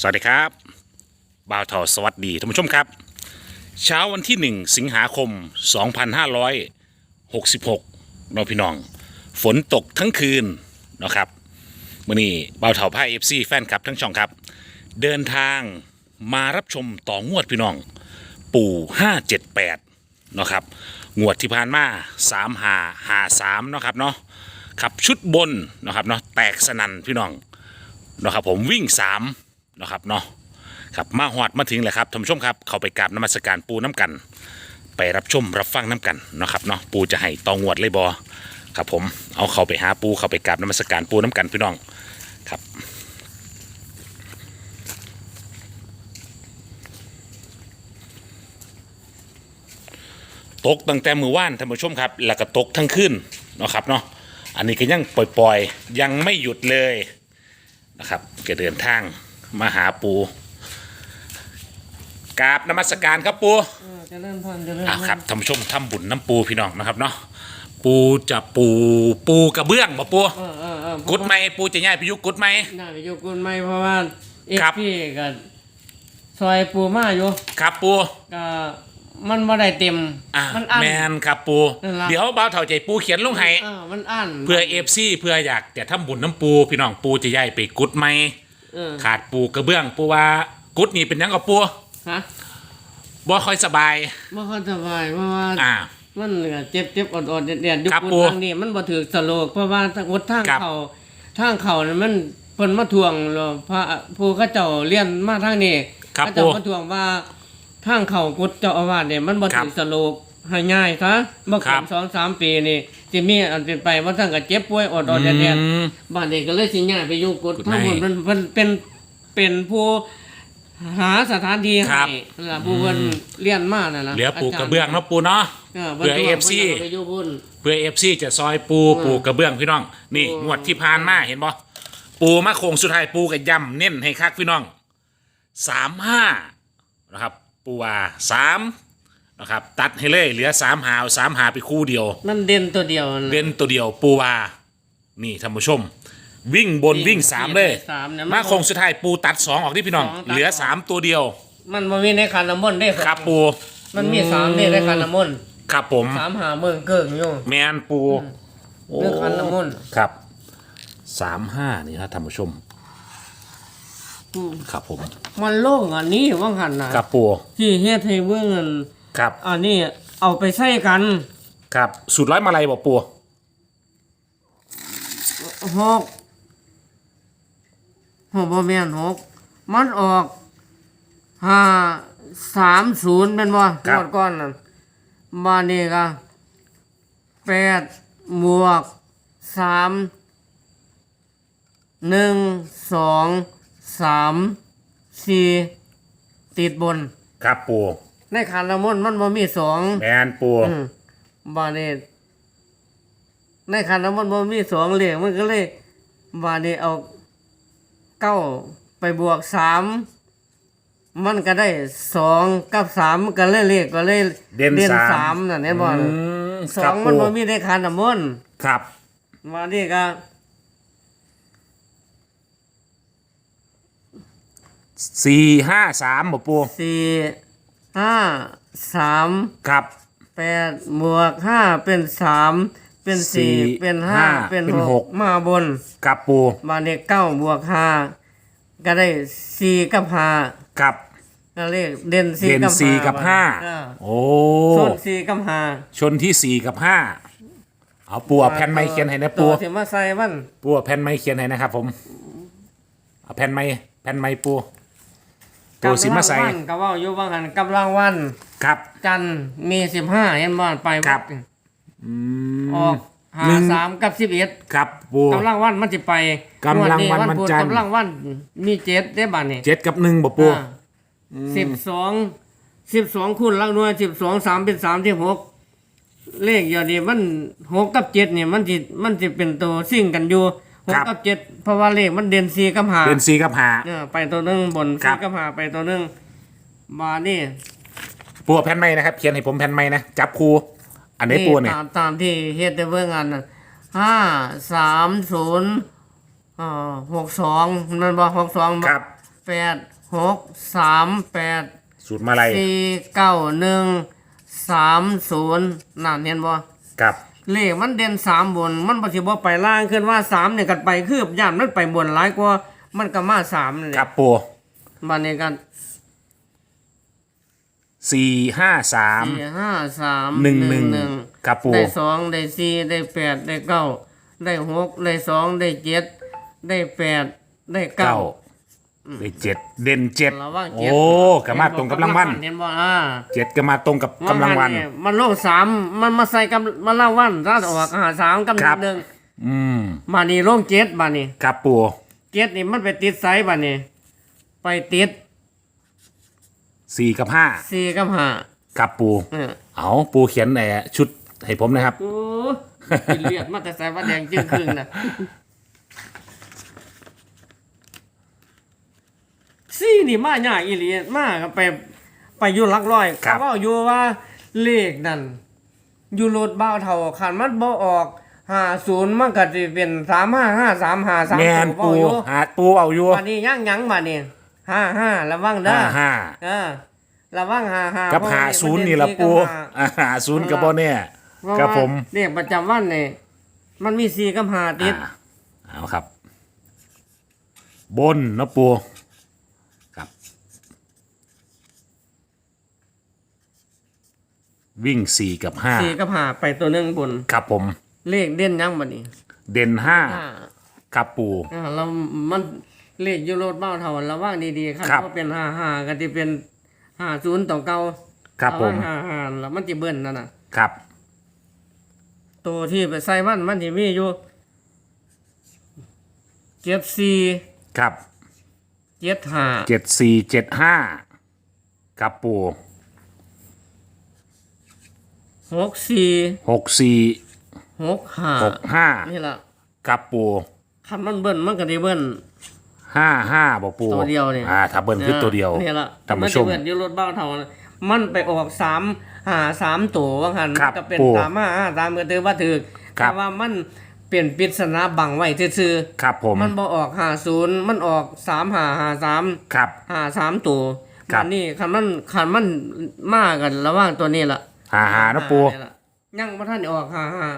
สวัสดีครับบ่าวทอสวัสดีท่านผู้ชมครับ เช้าวันที่ 1 สิงหาคม 2566น้องพี่น้อง ฝนตกทั้งคืนนะครับมื่อนี้บ่าวเถาผ้าเอฟซีแฟนคลับทั้งช่องครับ เดินทางมารับชมต่องวดพี่น้อง ปู่ 578เนะครับงวดที่ผ่านมา3หาหา3นะครับเนาะขับชุดบนนะครับเนาะแตกสนันพี่น้องนะครับผมวิ่ง 3 นะครับเนาะครับมาหอดมาถึงเลยครับท่านผู้ชมครับเข้าไปกราบนมัสการปูน้ำกัน ไปรับชมรับฟังน้ำกันนะครับเนาะปูจะให้ตองวดเลยบอครับผมเอาเข้าไปหาปูเข้าไปกราบนมัสการปูน้ำกันพี่น้องครับตกตั้งแต่มือว่านท่านผู้ชมครับ แล้วก็ตกทั้งคืนนะครับเนาะอันนี้ก็ยังปล่อยๆ ยังไม่หยุดเลยนะครับก็เดินทาง มาหาปูกราบนมัสการครับปูเออเจะเริ่มพรเจะเริ่มอะครับท่านผู้ชมทำบุญน้ำปูพี่น้องนะครับเนาะปูจะปูปูกระเบื้องบ่ปูเออเออเออกุดไหมปูจะย้ายไปอยุกุดไหมน่าจะอยู่กุนไม่เพราะว่าเอฟครับพี่กับซอยปูมาอยู่ครับปูก็มันบ่ได้เต็มอะมันอั้นแมนครับปูนั่นล่ะเดี๋ยวบ่าวเถ่าใจปูเขียนลงให้เออมันอั้นเพื่อเอฟซีเพื่ออยากจะทำบุญน้ำปูพี่น้องปูจะย้ายไปกุดไหม เออ ขาดปูกระเบื้อง ปูว่ากุดนี่เป็นหยังกับปูฮะบ่ค่อยสบาย บ่ค่อยสบายเพราะว่าอ่า มันก็เจ็บเจ็บอดอดๆแดดๆอยู่ครับกุนปู่ทางนี้มันบ่ถือสโลก เพราะว่าทางวัดทางครับ เขาทางเขานั่นมันเพิ่นมาทวงแล้วพระผู้เขาเจ้าเรียนมาทางนี้ครับเขาเจ้าปู่มาทวงว่าทางเขากุดเจ้าอาวาสเนี่ยมันบ่ครับถือสโลกให้ง่ายซะบ่ครัเกิบ นสองสามปีนี่ สิมีอันเป็นไปว่าทางก็เจ็บป่วยอดอดๆแดดอืม ๆบ้านนี้ก็เลยสิย้ายไปอยู่กุดกุดทั้งหมดในมันมันเป็นเป็นผู้หาสถานที่ครัให้บ นั่นล่ะผู้เพิ่นเรียนมานั่นล่ะเหลือปูกระเบื้องเนาะปูเนาะเออเพื่อ FC ไปอยู่พุ่นเพื่อเอฟซีจะซอยปูปูกระเบื้องพี่น้อง นี่โอ้งวดที่ผ่านมาเห็นบ่ปูมาโคงสุดท้ายปูกับย่ำเน้นให้คักพี่น้องสามห้านะครับ ปูว่าสาม นะครับ ตัดให้เลยเหลือสามหาวสามหาไปคู่เดียว มันเด่นตัวเดียวนั่นล่ะเด่นตัวเดียวปูว่านี่ท่านผู้ชม วิ่งบนวิ่งสามเลยสามเนี่ยมาโคงสุดท้ายปูตัดสองออกที่พี่น้อง สองตัด เหลือสามตัวเดียวมันบ่มีในคันน้ำมนต์ได้ครับปูมันมีสามนี่ในคันน้ำมนต์ครับผม สามหาเมืองเกิ่งอยู่ แมนปูเรื่องคันน้ำมนต์ครับสามห้านี่นะท่านผู้ชมอืมครับผมมันโล่งอันนี้ว่าหันนะครับปูที่เฮ็ดให้เบิ่งอัน ครับอันนี้เอาไปใส่กันครับสูตรร้อยมาลัยบอกปูหกหกบ่แม่นหกมันออกห้าสามศูนย์เป็นบ่งวดก่อนนั่นมานี่ก็แปดบวกสามหนึ่งสองสามสี่ติดบน ครับปู ในขันละมนต์มันบ่มีสองแมนปูอืมบาดนี้ในขันน้ำมันต์บ่มีสองเหลี่ยมมันก็เลยบาดนี้เอาเก้าไปบวกสามมันก็ได้สองกับสามมันก็เลยเลขก็เลยเด่นสาสามมน่ะเนี่ยบ่อืมสคอรับงมันปูบ่มีในขันน้ำมันต์ ครับบาดนี้ก็สี่ห้าสามบอกปูสี่ ห้าสามครับ แปดบวกห้าเป็นสามเป็นสี่สี่เป็นห้าห้าเป็นเป็นหหก กมาบนครับปูมาเลขเก้าบวกห้าก็ได้สี่กับห้าครับก็เลขเด่นสี่เด่นกับสี่กับห้าเออโอ้ ส่วนสี่กับห้าชนที่สี่กับห้าเอาปูเอาแผ่นไม้เขียนให้นะปูตัวที่มาใส่มันปูเอาแผ่นไม้เขียนให้นะครับผมเอาแผ่นไม้แผ่นไม้ปู ตัวสิมาใส่กำลังวันก็เว่าอยู่ว่าหันกำลังวัน ครับ จันทร์มีสิบห้าเห็นบ่ไปวัดครับอืม ออกหาหนึ่ง สามกับสิบเอ็ดครับปู กำลังวันมันจะไปกำลังวันงวันพุธจันทร์ กำลังวันมีเจ็ดได้บ้านนี่เจ็ดกับหนึ่งบอกปูสิบสองสิบสองคูณลักหน่วยสิบสองสามเป็นสามที่หกเลขอย่างนี้มันหกกับเจ็ดเนี่ยมันจิมันจะเป็นตัวซิ่งกันอยู่ หกกับเจ็ดเพราะว่าเลขมันเด่นสี่กับหาเป็นสี่กับห้าเออไปตัวหนึงบนครัสี่บ กับหาไปตัวหนึงมานี่ปูเอาแผ่นไม้นะครับ เขียนให้ผมแผ่นไม้นะ จับคูอันไหนี้ปูเนี่ย ตามตามที่เฮ็ดได้เบิ่งอันนั้นห้าสามศูนย์อ่าหกสองมันบอกหกสองครับ แปดหกสามแปด สูตรมาลัยสี่เก้าหนึ่งสามศูนย์นั่นเห็นบ่ครับ เลขมันเด่นสามบน มันปฏิบัติไปล่างขึ้นว่าสามเนี่ยกันไปคือย่านมันไปบนหลายกว่ามันก็มาสามนี่แหครัละบปูบันนี้กันสี่ห้าสามสี่ห้าสามหนึ่งหนึ่งครับปูได้สองได้สี่ได้แปดได้เก้าได้หกได้สองได้เจ็ดได้แปดได้เก้า เก้าได้เจ็ดเด่นเจ็ดระวังเจ็ดโอ้กมาตรงกำลังวันเห็นบ่อ่าเจ็ดก็มาตรงกับกำลังวันเยมันโลกสามมันมาใส่กำมันเล่าวันถ้าออกหาสามกำครัลับงหนึ่งอืมมานี่โลกเจ็ดมานี่ครับปูเจ็ดนี่มันไปติดไซส์มานี่ไปติดสี่กับห้าสี่กับห้าครับปูเออเอาปูเขียนในชุดให้ผมนะครับโอ้กินเลือดมาแต่ใส่ว่าแดงจึ้งครึ่งนะ ซี่นี่มาหยากอีหลีมาก็ไปไปอยู่หลักร้อยครับ เขาก็อยู่ว่าเลขนั่นอยู่รถเบ้าเท่าขันมันบ่ออกห้าศูนย์มันก็จะเป็นสามห้าห้าสามห้าสามแมนตัวปูเว้าอยู่หาปูเอาอยู่วันนี้ย่างหยังมาเนี่ยห้าห้าระวังเด้ห้าอห้าเออระวังห้าห้ากับเพระหาว่ศูนย์มันี่ละเด่ปูกับห้า อ่าหาศูนย์กับโบเนี่ยเพราะครับว่าผมเลขประจำวันเนี่ยมันมีสี่กับห้าติด อ่าเอาครับ บนเนาะปูครับ วิ่งสี่กับห้าสี่กับห้าไปตัวหนึ่งบน ครับผม เลขเด่นยังบัดนี้เด่นห้าห้าครับปู อ่าเรามันเลขอยู่รถเบ้าเท่าระวังดีๆครับครับ ก็เป็นห้าห้าก็จะเป็นห้าศูนย์ต่อเก้าครับผม ห้าห้าแล้วมันจะเบิ้ลนั่นน่ะ ครับ ตัวที่ไปใส่มันมันจะมีอยู่เจ็ดสี่ครับเจ็ดห้าเจ็ดสี่เจ็ดห้าครับปู หกสี่หกสี่หกห้าหกห้านี่ล่ะครับปูคันมันเบิ้ลมันก็ได้เบิ้ลห้าห้าบอกปูตัวเดียวนี่อ่าถ้าเบิ้ลคือตัวเดียวนี่ล่ะท่านผู้ชมนจะเบิ้ลอยู่รถบ้าเท่านั้นมันไปออกสามหาสามตัวว่าหันครับก็เป็นปู่สามห้าห้าสามก็ถือว่าถือครับแต่ว่ามันเปลี่ยนปริศนาบังไว้ซื่อครับผมๆมันบ่ออกหาศูนย์มันออกสามหาหาสามครับหาสามตัวครับบัดนี้คันมันคันมันมากันระหว่างตัวนี้ล่ะ หาหาเนาะปูนี่ล่ะยังบ่ทันได้ออกหาหา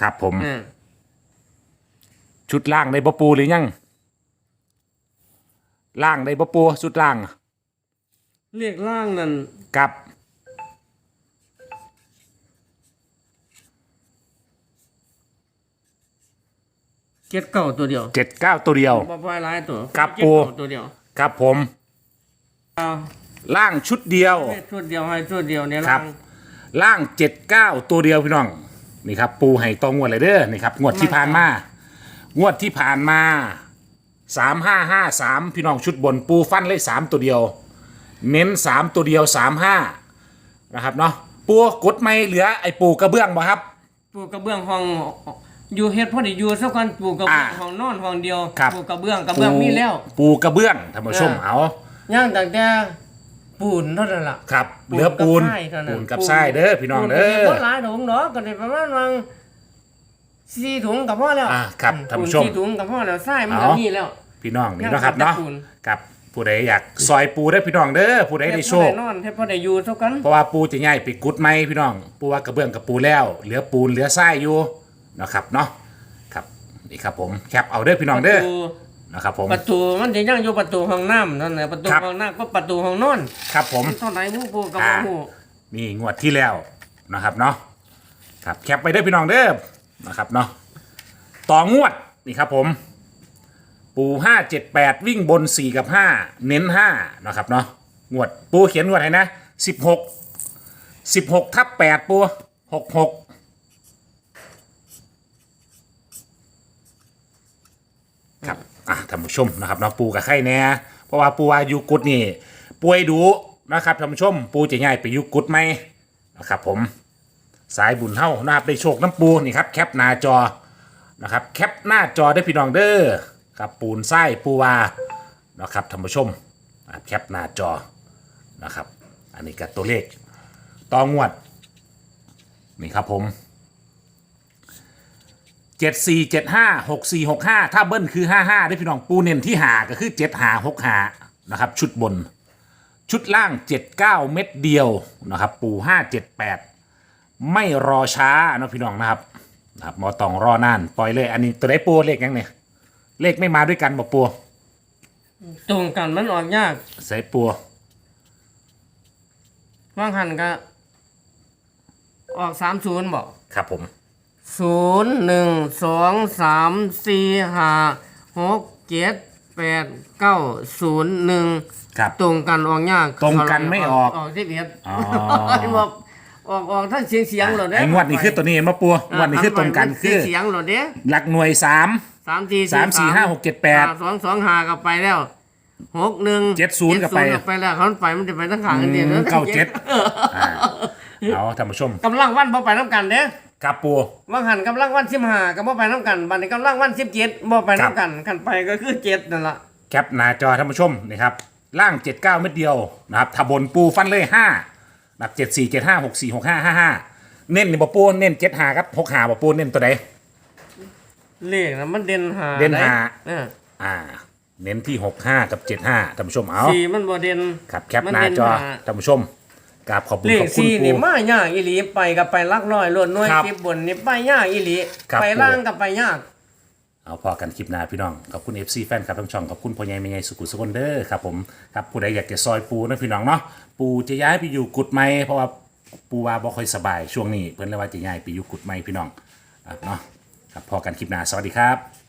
ครับผม อ่าชุดล่างได้ปะปูหรือยังล่างได้ปะปูชุดล่างเรียกล่างนั่นกับเจ็ดเก้าตัวเดียวเจ็ดเก้าตัวเดียวบ่ปล่อยหลายตัวครับเจ็ดปู่เก้าตัวเดียวครับผม เอาล่างชุดเดียวให้ชุดเดียวให้ชุดเดียวเนี่ยครับ ล่าง ล่างเจ็ดเก้าตัวเดียวพี่น้องนี่ครับปูให้ตรงงวดเลยเด้อนี่ครับงวดที่ผ่านมางวดที่ผ่านมาสามห้าห้าสามพี่น้องชุดบนปูฟันเลยสามตัวเดียว เน้นสามตัวเดียวสามห้านะครับเนาะปูกดไม่เหลือไอ้ปูกระเบื้องบ่ครับปลูกกระเบื้องห้องอยู่เฮ็ดพอดีอยู่สักวันปลูกกระเบื้องอ่าห้องนอนห้องเดียวครับปลูกกระเบื้องกระเบื้องมีแล้ว ปูกระเบื้องท่านผู้ชมอ่าเอาย่างตั้งแต่ ปูนเท่านั้นล่ะครับเหลือปูนกับทรายเท่านั้นปูนกับทรายเด้อพี่น้องเด้ปูอก็หลายถุงเนาะก็ได้ประมาณวังสี่ถุงกับพ่อแล้วอ่าครับอืท่านผู้ชมปูสี่ถุงกับพ่อแล้วทรายมันเอาก็มีแล้ว พี่น้องนี่ย่างเนาะครับกับเนาะปูนกับผู้ใดอยากซอยปูได้อพี่น้องเด้อผู้ใดได้โชคเฮ็พอได้นอนเฮ็ดพอได้อยู่เท่ากันเพราะว่าปูจะง่ายไปกุดไม้พี่น้อง ปูว่ากระเบื้องกับปูแล้ว เหลือปูนเหลือทรายอยู่นะครับเนาะครับนี่ครับผมแคปเอาเด้อพี่น้องเด้อประตู นะครับผม ประตูมันจะย่างอยู่ประตูห้องน้ำนั่นแหละประตูครับ ห้องน้ำก็ประตูห้องนอนครับผม เท่าไหร่หมู่ปูกับอ่าหมู่นี่งวดที่แล้วนะครับเนาะครับแคปไปเด้อพี่น้องเด้อนะครับเนาะต่องวดนี่ครับผม ปูห้าเจ็ดแปดวิ่งบนสี่กับห้าเน้นห้านะครับเนาะงวดปูเขียนงวดให้นะสิบหกสิบหกทับแปดปูหกหกครับ อะท่านผู้ชมนะครับเนาะปูกับไข่แน่เพราะว่าปูว่าอยู่กุดนี่ป่วยดูนะครับท่านผู้ชม ปูจะง่ายไปอยู่กุดไหมนะครับผมสายบุญเท่านะครับได้โชคน้ำปูนี่ครับแคปหน้าจอนะครับแคปหน้าจอได้พี่น้องเด้อครับปูนไส้ปูวานะครับท่านผู้ชมแคปหน้าจอนะครับ อันนี้กับตัวเลขต่องวดนี่ครับผม เจ็ดสี่เจ็ดห้าหกสี่หกห้าถ้าเบิ้ลคือห้าห้าได้พี่น้องปูเน้นที่หาก็คือเจ็ดหาหกหานะครับ ชุดบน ชุดล่าง79เม็ดเดียวนะครับ ปู578ไม่รอช้าเนาะพี่น้องนะครับนะครับมอตองรอนานปล่อยเลย อันนี้ตัวไหนปูเลขยังเนี่ยเลขไม่มาด้วยกันบอกปูตรงกันมันออกยากใส่ปูว่างหันก็ ออกสามศูนย์บอกครับผม ศูนย์หนึ่งสองสามสี่ห้าหกเจ็ดแปดเก้าศูนย์หนึ่งครับ ตรงกันออกยากตรงกันไม่ออกออกที่เบียดอ๋อ บอกออกออกทั้งเสียงเสียงหลดเด้ไอ้งวดนี้คือตัวนี้เห็นมาปูงวดนี้คือตรงกันคือเสียงหลดเด้หลักหน่วย3สามสี่สามสี่ห้าหกเจ็ดแปดสองสองห้าก็ไปแล้วหกหนึ่งเจ็ดศูนย์ก็ไปก็ไปแล้วเขาไปมันจะไปทั้งขางกันเดียวเก้าเจ็ดอ่าเอาท่านผู้ชม กำลังวันบ่ไปน้ำกันเด้ ครับปูว่างหันกำลังวันสิบห้าก็บ่ไปน้ำกันบัดนี้กำลังวันสิบเจ็ดบ่ไปครับน้ำกันกันไปก็คือเจ็ดนั่นล่ะแคปหน้าจอท่านผู้ชมนี่ครับล่าง 79 เม็ดเดียวนะครับถ้าบนปูฟันเลย5แบบ7 4 7 5 6 4 6 5 5 5 เน้นนี่บ่ปูเน้น7 5ครับ6 5บ่ปูเน้นตัวใดเลขนะมันเด่นหาเด่นหาเอออ่า เน้นที่ 6 5 กับ 7 5ท่านผู้ชมเอาสี่มันบ่เด่นครับแคปมันหน้าเด่นจอหาท่านผู้ชม กราบขอบคุณเลขขอบคุณสี่ปูนี่มายากอีหลีไปกับไปลักน้อยล้วนน้อยครับสิบบนนี่ไปยากอีหลีครับ ไปล่างกับไปยาก เอาพอกันคลิปหน้าพี่น้อง ขอบคุณ FC แฟนครับทั้งช่อง ขอบคุณพ่อใหญ่แม่ใหญ่สุขุมสุขนเดอร์ครับผมครับผู้ใดอยากจะซอยปูนะพี่น้องเนาะปูจะย้ายไปอยู่กุดไม้เพราะว่าปูว่าบ่ค่อยสบายช่วงนี้ เพิ่นเลยว่าจะย้ายไปอยู่กุดไม้พี่น้องครับเนาะครับพอกันคลิปหน้าสวัสดีครับ